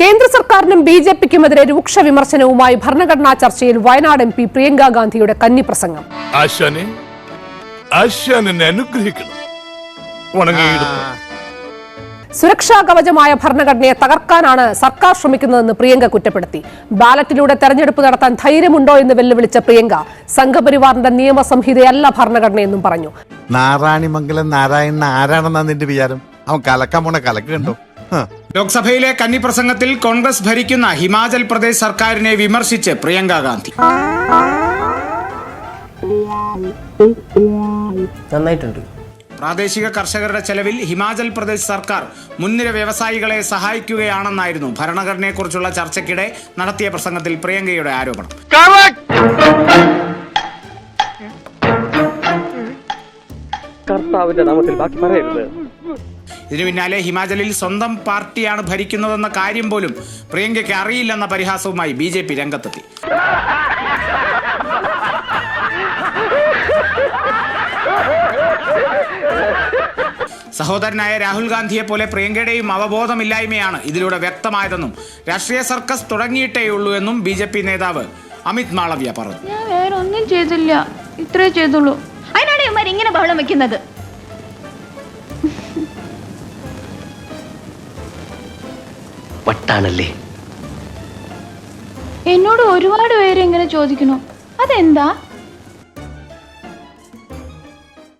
കേന്ദ്ര സർക്കാരിനും B J പിക്കുമെതിരെ രൂക്ഷ വിമർശനവുമായി ഭരണഘടനാ ചർച്ചയിൽ വയനാട് എം പി പ്രിയങ്ക ഗാന്ധിയുടെ കന്നി പ്രസംഗം സുരക്ഷാ കവചമായ ഭരണഘടനയെ തകർക്കാനാണ് സർക്കാർ ശ്രമിക്കുന്നതെന്ന് പ്രിയങ്ക കുറ്റപ്പെടുത്തി. ബാലറ്റിലൂടെ തെരഞ്ഞെടുപ്പ് നടത്താൻ ധൈര്യമുണ്ടോ എന്ന് വെല്ലുവിളിച്ച പ്രിയങ്ക സംഘപരിവാറിന്റെ നിയമസംഹിതയല്ല ഭരണഘടനയെന്നും പറഞ്ഞു. നാരായണിമംഗലം നാരായണൻ ആരാണെന്നാ നിന്റെ വിചാരം? അവൻ കലക്കാൻ പോണ കലക്ക് കണ്ടോ? ഹ. ലോക്സഭയിലെ കന്നി പ്രസംഗത്തിൽ കോൺഗ്രസ് ഭരിക്കുന്ന ഹിമാചൽ പ്രദേശ് സർക്കാരിനെ വിമർശിച്ച് പ്രിയങ്ക ഗാന്ധി. നന്നായിട്ടുണ്ട്. പ്രാദേശിക കർഷകരുടെ ചെലവിൽ ഹിമാചൽ പ്രദേശ് സർക്കാർ മുൻനിര വ്യവസായികളെ സഹായിക്കുകയാണെന്നായിരുന്നു ഭരണഘടനയെക്കുറിച്ചുള്ള ചർച്ചയ്ക്കിടെ നടത്തിയ പ്രസംഗത്തിൽ പ്രിയങ്കയുടെ ആരോപണം. കർത്താവിന്റെ നാമത്തിൽ ബാക്കി പറയരുത്. ഇതിനു പിന്നാലെ ഹിമാചലിൽ സ്വന്തം പാർട്ടിയാണ് ഭരിക്കുന്നതെന്ന കാര്യം പോലും പ്രിയങ്കയ്ക്ക് അറിയില്ലെന്ന പരിഹാസവുമായി ബി ജെ പി രംഗത്തെത്തി. സഹോദരനായ രാഹുൽ ഗാന്ധിയെ പോലെ പ്രിയങ്കയുടെയും അവബോധമില്ലായ്മയാണ് ഇതിലൂടെ വ്യക്തമായതെന്നും രാഷ്ട്രീയ സർക്കസ് തുടങ്ങിയിട്ടേയുള്ളൂ എന്നും ബി ജെ പി നേതാവ് അമിത് മാളവ്യ പറഞ്ഞു. ഞാൻ വേറെ ഒന്നും ചെയ്തില്ല. ഇത്രേ ചെയ്തുള്ളൂ. അതിനാണ് ഇങ്ങനെ ബഹളം വെക്കുന്നത്. വട്ടാണല്ലേ? എന്നോട് ഒരുപാട് പേര് എങ്ങനെ ചോദിക്കുന്നു. അതെന്താ?